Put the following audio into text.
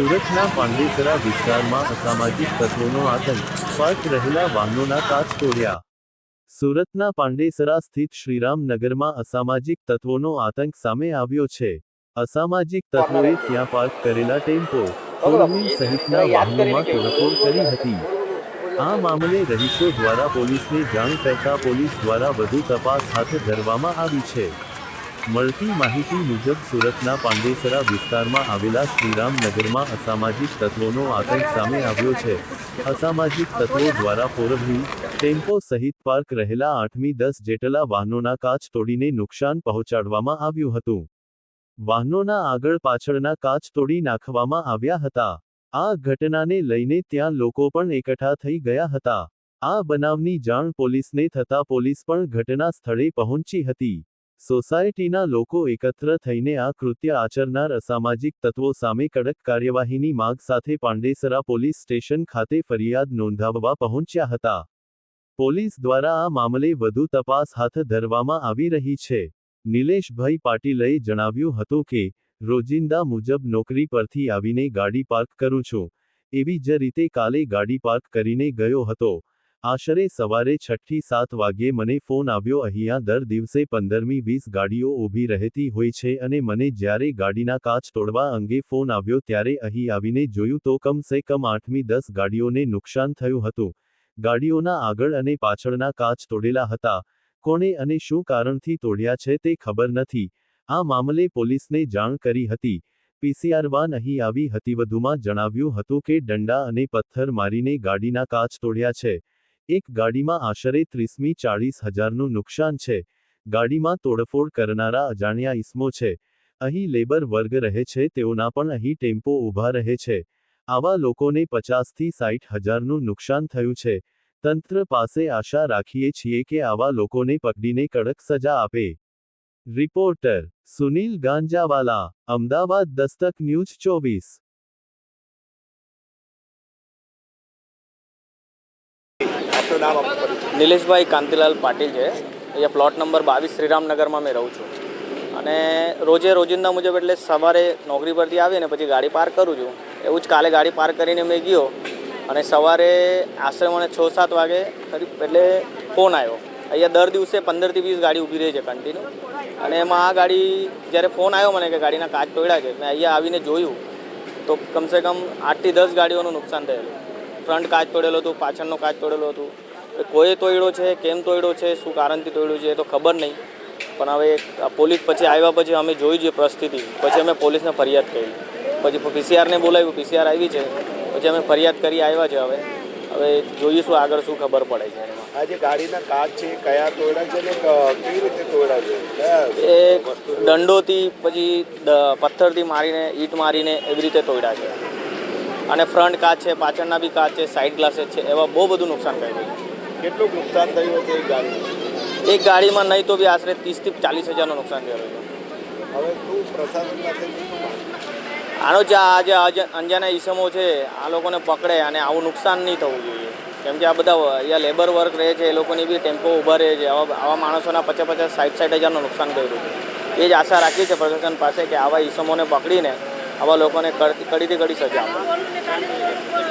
સુરતના પાંડેસરા વિસ્તારમાં અસામાજિક તત્વોનો આતંક પાર્ક રહેલા વાહનોના કાચ તોડ્યા. સુરતના પાંડેસરા સ્થિત શ્રીરામનગરમાં અસામાજિક તત્વોનો આતંક સામે આવ્યો છે. અસામાજિક તત્વોએ ત્યાં પાર્ક કરેલા ટેમ્પો સહિતના વાહનોમાં તોડફોડ કરી હતી. આ મામલે રહીશો દ્વારા પોલીસને જાણ કરતા પોલીસ દ્વારા વધુ તપાસ હાથ ધરવામાં આવી છે. મળતી માહિતી મુજબ સુરતના પાંડેસરા વિસ્તારમાં આવેલા શ્રીરામનગરમાં અસામાજિક તત્વોનો આતંક સામે આવ્યો છે. અસામાજિક તત્વો દ્વારા ફોર ટેમ્પો સહિત પાર્ક રહેલા આઠમી દસ જેટલા વાહનોના કાચ તોડીને નુકસાન પહોંચાડવામાં આવ્યું હતું. વાહનોના આગળ પાછળના કાચ તોડી નાખવામાં આવ્યા હતા. આ ઘટનાને લઈને ત્યાં લોકો પણ એકઠા થઈ ગયા હતા. આ બનાવની જાણ પોલીસને થતા પોલીસ પણ ઘટના સ્થળે પહોંચી હતી. સોસાયટીના લોકો એકત્ર થઈને આ કૃત્ય આચરનાર અસામાજિક તત્વો સામે કડક કાર્યવાહીની માગ સાથે પાંડેસરા પોલીસ સ્ટેશન ખાતે ફરિયાદ નોંધાવવા પહોંચ્યા હતા. પોલીસ દ્વારા આ મામલે વધુ તપાસ હાથ ધરવામાં આવી રહી છે. નિલેશભાઈ પાટીલએ જણાવ્યું હતું કે, રોજિંદા મુજબ નોકરી પરથી આવીને ગાડી પાર્ક કરું છું. એવી જ રીતે કાલે ગાડી પાર્ક કરીને ગયો હતો. આશરે સવારે છઠ્ઠી સાત વાગ્યે મને ફોન આવ્યો, અહીંયા દર દિવસે પંદરમી વીસ ગાડીઓ ઊભી રહેતી હોય છે અને મને જ્યારે ગાડીના કાચ તોડવા અંગે ફોન આવ્યો ત્યારે અહીં આવીને જોયું તો કમસે કમ આઠમી દસ ગાડીઓને નુકસાન થયું હતું. ગાડીઓના આગળ અને પાછળના કાચ તોડેલા હતા. કોણે અને શું કારણથી તોડ્યા છે તે ખબર નથી. આ મામલે પોલીસને જાણ કરી હતી. પીસીઆર વાન અહીં આવી હતી વધુમાં જણાવ્યું હતું કે દંડા અને પથ્થર મારીને ગાડીના કાચ તોડ્યા છે. એક ગાડીમાં આશરે ત્રીસમી ચાળીસ હજારનું નુકસાન છે. ગાડીમાં તોડફોડ કરનારા અજાણ્યા ઇસમો છે. અહીં લેબર વર્ગ રહે છે, તેઓના પણ અહીં ટેમ્પો ઊભા રહે છે. આવા લોકોને પચાસથી સાઠ હજારનું નુકસાન થયું છે. તંત્ર પાસે આશા રાખીએ છીએ કે આવા લોકોને પકડીને કડક સજા આપે. રિપોર્ટર સુનિલ ગાંજાવાલા, અમદાવાદ દસ્તક ન્યૂઝ ચોવીસ. આપનું નામ નિલેશભાઈ કાંતિલાલ પાટીલ છે. અહીંયા પ્લોટ નંબર બાવીસ શ્રીરામનગરમાં મેં રહું છું. અને રોજે રોજિંદા મુજબ એટલે સવારે નોકરી પરથી આવીને પછી ગાડી પાર્ક કરું છું. એવું જ કાલે ગાડી પાર્ક કરીને મેં ગયો અને સવારે આશરે મને છ સાત વાગે કરી એટલે ફોન આવ્યો. અહીંયા દર દિવસે પંદરથી વીસ ગાડી ઊભી રહી છે કન્ટિન્યુ અને એમાં આ ગાડી જ્યારે ફોન આવ્યો મને કે ગાડીના કાચ તોડ્યા છે મેં અહીંયા આવીને જોયું તો કમસે કમ આઠથી દસ ગાડીઓનું નુકસાન થયેલું. ફ્રન્ટ કાચ તોડેલો હતું પાછળનો કાચ તોડેલો હતું. કોઈ તોડ્યો છે કેમ તોડ્યો છે શું કારણથી તોડ્યું છે એ તો ખબર નહીં. પણ હવે પોલીસ પછી આવ્યા પછી અમે જોઈ છે પરિસ્થિતિ. પછી અમે પોલીસને ફરિયાદ કરી. પછી પીસીઆરને બોલાવ્યું પીસીઆર આવી છે. પછી અમે ફરિયાદ કરી આવ્યા છે હવે. હવે જોઈશું આગળ શું ખબર પડે છે. આ જે ગાડીના કાચ છે એ કયા તોડ્યા છે ને કેવી રીતે તોડ્યા છે? એ દંડોથી પછી પથ્થરથી મારીને ઈંટ મારીને એવી રીતે તોડ્યા છે. અને ફ્રન્ટ કાચ છે પાછળના બી કાચ છે સાઈડ ગ્લાસેસ છે એવા બહુ બધું નુકસાન થયું છે. કેટલું નુકસાન થયું હતું એક ગાડી? એક ગાડીમાં નહીં તો બી આશરે ત્રીસથી ચાલીસ હજારનું નુકસાન થયું હતું. હવે શું પ્રશાસન? આનો જે આ જે અજ- અંજાના ઈસમો છે આ લોકોને પકડે અને આવું નુકસાન નહીં થવું જોઈએ. કેમ કે આ બધા અહીંયા લેબર વર્ક રહે છે એ લોકોની બી ટેમ્પો ઊભા રહે છે. આવા આવા માણસોના પચાસ પચાસ સાઠ સાઠ હજારનું નુકસાન કર્યું છે એ જ આશા રાખી છે પ્રશાસન પાસે કે આવા ઈસમોને પકડીને આવા લોકોને કડ- કડીથી કડી સજા આપે.